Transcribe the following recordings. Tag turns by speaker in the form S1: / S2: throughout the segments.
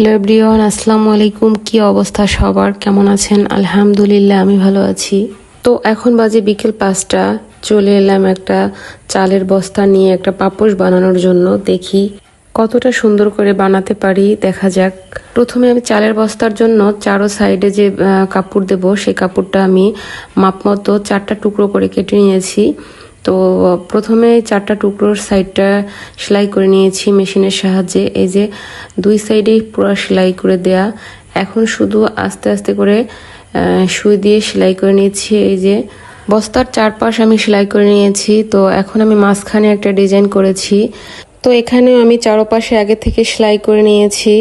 S1: Hello everyone, আসসালামু আলাইকুম। কি অবস্থা সবার? কেমন আছেন? আলহামদুলিল্লাহ, আমি ভালো আছি। তো এখন বাজে বিকেল পাঁচটা। চলে এলাম একটা চালের বস্তা নিয়ে একটা পাপোশ বানানোর জন্য। দেখি কতটা সুন্দর করে বানাতে পারি। দেখা যাক। প্রথমে আমি চালের বস্তার জন্য চারো সাইডে যে কাপড় দেব, সেই কাপড়টা আমি মাপ মতো চারটা টুকরো করে কেটে নিয়েছি। তো, প্রথমে চারটা টুকরোর সাইডটা সেলাই করে নিয়েছি মেশিনের সাহায্যে। এই যে, দুই সাইডেই পুরো সেলাই করে দেয়া। এখন শুধু আস্তে আস্তে করে সুই দিয়ে সেলাই করে নিয়েছি। এই যে, বস্তার চারপাশ আমি সেলাই করে নিয়েছি। তো, এখন আমি মাঝখানে একটা ডিজাইন করেছি। তো, এখানেও আমি চারপাশে আগে থেকে সেলাই করে নিয়েছি।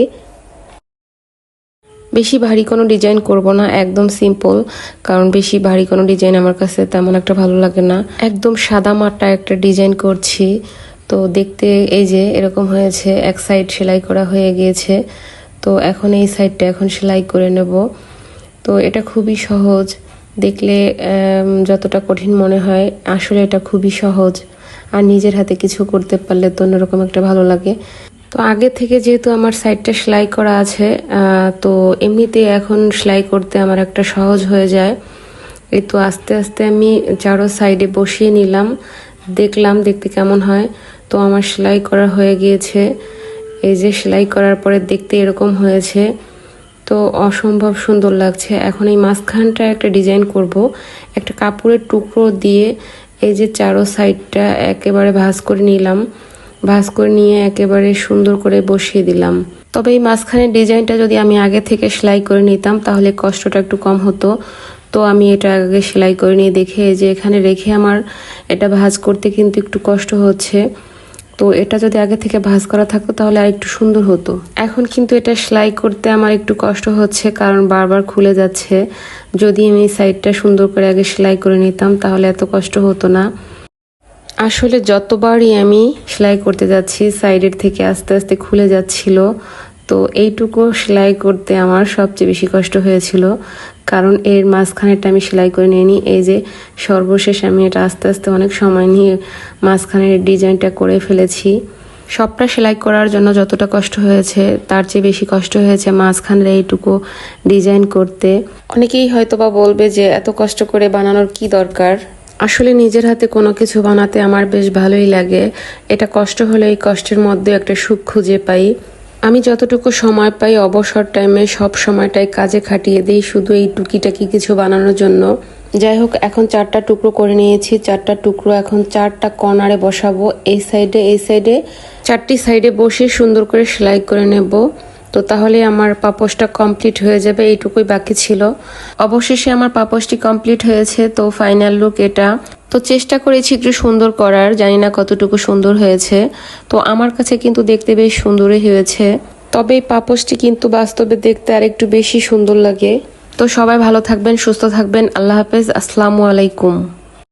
S1: বেশি ভারী কোনো ডিজাইন করব না, একদম সিম্পল কারণ বেশি ভারী কোনো ডিজাইন আমার কাছে তেমন একটা ভালো লাগে না। একদম সাদা মাটা একটা ডিজাইন করছি, তো দেখতে এই যে এরকম হয়েছে, এক সাইড সেলাই করা হয়ে গিয়েছে, তো এখন এই সাইডটা এখন সেলাই করে নেব। তো এটা খুবই সহজ, দেখলে যতটা কঠিন মনে হয়, আসলে এটা খুবই সহজ। আর নিজের হাতে কিছু করতে পারলে তো অন্যরকম একটা ভালো লাগে। তো আগে থেকে যেহেতু আমার সাইডটা সেলাই করা আছে তো এমনিতে এখন সেলাই করতে আমার একটা সহজ হয়ে যায়। এই তো আস্তে আস্তে আমি চারো সাইডে বসিয়ে নিলাম। দেখলাম দেখতে কেমন হয়। তো আমার সেলাই করা হয়ে গিয়েছে। এই যে সেলাই করার পরে দেখতে এরকম হয়েছে। তো অসম্ভব সুন্দর লাগছে। এখন এই মাঝখানটা একটা ডিজাইন করব। একটা কাপড়ের টুকরো দিয়ে এই যে চারো সাইডটা একেবারে ভাঁজ করে নিলাম। ভাঁজ করে নিয়ে একেবারে সুন্দর করে বসিয়ে দিলাম। তবে এই মাঝখানের ডিজাইনটা যদি আমি আগে থেকে সেলাই করে নিতাম, তাহলে কষ্টটা একটু কম হতো। তো আমি এটা আগে সেলাই করে নিয়ে দেখে যে এখানে রেখে আমার এটা ভাঁজ করতে কিন্তু একটু কষ্ট হচ্ছে। তো এটা যদি আগে থেকে ভাঁজ করা থাকতো, তাহলে আর একটু সুন্দর হতো। এখন কিন্তু এটা সেলাই করতে আমার একটু কষ্ট হচ্ছে, কারণ বারবার খুলে যাচ্ছে। যদি আমি সাইডটা সুন্দর করে আগে সেলাই করে নিতাম, তাহলে এত কষ্ট হতো না। আসলে যতবারই আমি সেলাই করতে যাচ্ছি, সাইডের থেকে আস্তে আস্তে খুলে যাচ্ছিল, তো এইটুকু সেলাই করতে আমার সবচেয়ে বেশি কষ্ট হয়েছিল। কারণ এর মাঝখানেরটা আমি সেলাই করে নিয়ে নিই এই যে সর্বশেষ আমি এটা আস্তে আস্তে অনেক সময় নিয়ে মাঝখানের ডিজাইনটা করে ফেলেছি। সবটা সেলাই করার জন্য যতটা কষ্ট হয়েছে, তার চেয়ে বেশি কষ্ট হয়েছে মাঝখানের এইটুকু ডিজাইন করতে। অনেকেই হয়তো বা বলবে যে এত কষ্ট করে বানানোর কি দরকার? আসলে নিজের হাতে কোনো কিছু বানাতে আমার বেশ ভালোই লাগে। এটা কষ্ট হলে এই কষ্টের মধ্যে একটা সুখ খুঁজে পাই। আমি যতটুকু সময় পাই, অবসর টাইমে সব সময়টাই কাজে খাটিয়ে দিই শুধু এই টুকিটাকি কিছু বানানোর জন্য। যাই হোক, এখন চারটা টুকরো করে নিয়েছি। চারটা টুকরো এখন চারটা কর্নারে বসাবো। এই সাইডে এই সাইডে চারটি সাইডে বসে সুন্দর করে সেলাই করে নেব। তো তাহলে আমার পাপোশটা কমপ্লিট হয়ে যাবে, এইটুকুই বাকি ছিল। অবশেষে আমার পাপোশটি কমপ্লিট হয়েছে, তো ফাইনাল লুক এটা। তো চেষ্টা করেছি একটু সুন্দর করার, জানি না কতটুকু সুন্দর হয়েছে। তো আমার কাছে কিন্তু দেখতে বেশ সুন্দরই হয়েছে। তবে এই পাপোশটি কিন্তু বাস্তবে দেখতে আর একটু বেশি সুন্দর লাগে। তো সবাই ভালো থাকবেন, সুস্থ থাকবেন, আল্লাহ হাফেজ, আসসালামু আলাইকুম।